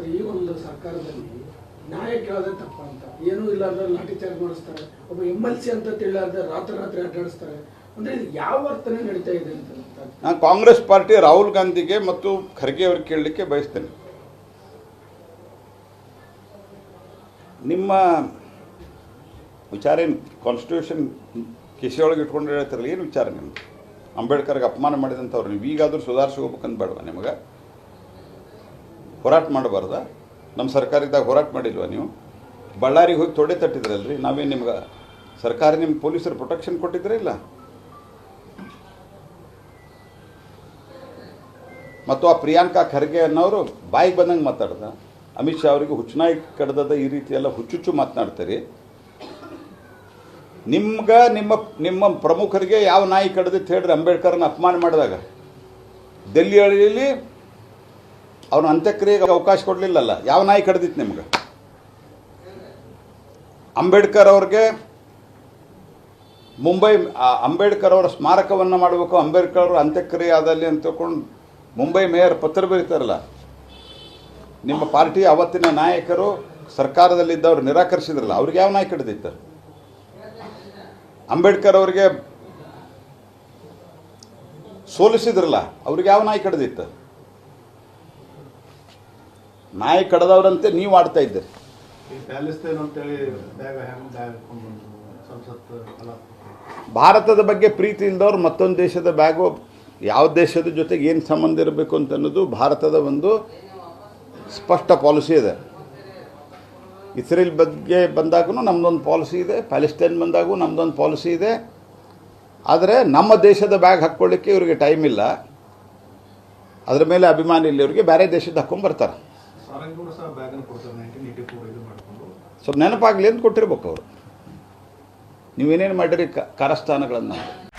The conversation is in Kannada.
ಸರ್, ಈ ಒಂದು ಸರ್ಕಾರದಲ್ಲಿ ನ್ಯಾಯ ಕೇಳೋದೇ ತಪ್ಪ ಅಂತ ಏನೂ ಇಲ್ಲಾರ್ದ ಲಾಠಿ ಚಾರ್ಜ್ ಮಾಡಿಸ್ತಾರೆ. ಒಬ್ಬ ಎಂ ಎಲ್ ಸಿ ಅಂತ ತಿಳಿಲಾರ್ದೆ ರಾತ್ರಿ ರಾತ್ರಿ ಅಡ್ಡಾಡಿಸ್ತಾರೆ. ಅಂದ್ರೆ ಯಾವ ವರ್ತನೆ ನಡೀತಾ ಇದೆ ಅಂತ. ನಾನು ಕಾಂಗ್ರೆಸ್ ಪಾರ್ಟಿ ರಾಹುಲ್ ಗಾಂಧಿಗೆ ಮತ್ತು ಖರ್ಗೆ ಅವ್ರಿಗೆ ಕೇಳಲಿಕ್ಕೆ ಬಯಸ್ತೇನೆ. ನಿಮ್ಮ ವಿಚಾರ ಏನು? ಕಾನ್ಸ್ಟಿಟ್ಯೂಷನ್ ಕಿಸೆಯೊಳಗೆ ಇಟ್ಕೊಂಡು ಹೇಳ್ತಿರಲ್ಲ, ಏನು ವಿಚಾರ ನಿಮ್ಮದು ಅಂಬೇಡ್ಕರ್ಗೆ ಅಪಮಾನ ಮಾಡಿದಂಥವ್ರು ನೀವು. ಈಗಾದರೂ ಸುಧಾರಿಸ್ಕೋಬೇಕಂತ ಬೇಡವಾ ನಿಮಗೆ? ಹೋರಾಟ ಮಾಡಬಾರ್ದ? ನಮ್ಮ ಸರ್ಕಾರದಾಗ ಹೋರಾಟ ಮಾಡಿಲ್ವಾ ನೀವು? ಬಳ್ಳಾರಿಗೆ ಹೋಗಿ ತೊಡೆ ತಟ್ಟಿದ್ರಲ್ರಿ, ನಾವೇನು ನಿಮ್ಗೆ ಸರ್ಕಾರ ನಿಮ್ಮ ಪೊಲೀಸರು ಪ್ರೊಟೆಕ್ಷನ್ ಕೊಟ್ಟಿದ್ರೆ ಇಲ್ಲ? ಮತ್ತು ಆ ಪ್ರಿಯಾಂಕಾ ಖರ್ಗೆ ಅನ್ನೋರು ಬಾಯಿಗೆ ಬಂದಂಗೆ ಮಾತಾಡ್ದ. ಅಮಿತ್ ಶಾ ಅವರಿಗೆ ಹುಚ್ಚುನಾಯಿ ಕಡ್ದದ ಈ ರೀತಿ ಎಲ್ಲ ಹುಚ್ಚುಚ್ಚು ಮಾತನಾಡ್ತಾರೆ. ನಿಮ್ಗೆ ನಿಮ್ಮ ನಿಮ್ಮ ಪ್ರಮುಖರಿಗೆ ಯಾವ ನಾಯಿ ಕಡ್ದಿತ್ತು ಹೇಳ್ರಿ ಅಂಬೇಡ್ಕರ್ನ ಅಪಮಾನ ಮಾಡಿದಾಗ. ದೆಲ್ಲಿ ಹಳ್ಳಿಯಲ್ಲಿ ಅವನ ಅಂತ್ಯಕ್ರಿಯೆಗೆ ಅವಕಾಶ ಕೊಡಲಿಲ್ಲಲ್ಲ. ಯಾವ ನಾಯಿ ಕಡ್ದಿತ್ತು ನಿಮ್ಗೆ? ಅಂಬೇಡ್ಕರ್ ಅವ್ರಿಗೆ ಮುಂಬೈ ಅಂಬೇಡ್ಕರ್ ಅವರ ಸ್ಮಾರಕವನ್ನು ಮಾಡಬೇಕು, ಅಂಬೇಡ್ಕರ್ ಅವರ ಅಂತ್ಯಕ್ರಿಯೆ ಆದಲ್ಲಿ ಅಂತ ತಿಳ್ಕೊಂಡು ಮುಂಬೈ ಮೇಯರ್ ಪತ್ರ ಬರೀತಾರಲ್ಲ. ನಿಮ್ಮ ಪಾರ್ಟಿ ಅವತ್ತಿನ ನಾಯಕರು ಸರ್ಕಾರದಲ್ಲಿದ್ದವ್ರು ನಿರಾಕರಿಸಿದ್ರಲ್ಲ, ಅವ್ರಿಗೆ ಯಾವ ನಾಯಿ ಕಡ್ದಿತ್ತು? ಅಂಬೇಡ್ಕರ್ ಅವರಿಗೆ ಸೋಲಿಸಿದ್ರಲ್ಲ, ಅವ್ರಿಗೆ ಯಾವ ನಾಯಿ ಕಡ್ದಿತ್ತು? ನಾಯಿ ಕಡದವರಂತೆ ನೀವು ಆಡ್ತಾ ಇದ್ದೀರಿ. ಭಾರತದ ಬಗ್ಗೆ ಪ್ರೀತಿ ಇಲ್ದವ್ರು ಮತ್ತೊಂದು ದೇಶದ ಬ್ಯಾಗು ಯಾವ ದೇಶದ ಜೊತೆಗೆ ಏನು ಸಂಬಂಧ ಇರಬೇಕು ಅಂತ ಅನ್ನೋದು ಭಾರತದ ಒಂದು ಸ್ಪಷ್ಟ ಪಾಲಿಸಿ ಇದೆ. ಇಸ್ರೇಲ್ ಬಗ್ಗೆ ಬಂದಾಗೂ ನಮ್ಮದೊಂದು ಪಾಲಿಸಿ ಇದೆ ಪ್ಯಾಲೆಸ್ಟೈನ್ ಬಂದಾಗೂ ನಮ್ಮದೊಂದು ಪಾಲಿಸಿ ಇದೆ. ಆದರೆ ನಮ್ಮ ದೇಶದ ಬ್ಯಾಗ್ ಹಾಕ್ಕೊಳ್ಳಿಕ್ಕೆ ಇವರಿಗೆ ಟೈಮ್ ಇಲ್ಲ. ಅದರ ಮೇಲೆ ಅಭಿಮಾನಿ ಇಲ್ಲ ಇವರಿಗೆ ಬೇರೆ ದೇಶದ ಹಾಕ್ಕೊಂಬರ್ತಾರೆ ಸಾರಂಗ್ ಸ್ವಲ್ಪ ನೆನಪಾಗಲಿ ಅಂತ ಕೊಟ್ಟಿರ್ಬೇಕು ಅವರು. ನೀವೇನೇನು ಮಾಡಿರಿ ಕಾರಸ್ಥಾನಗಳನ್ನು?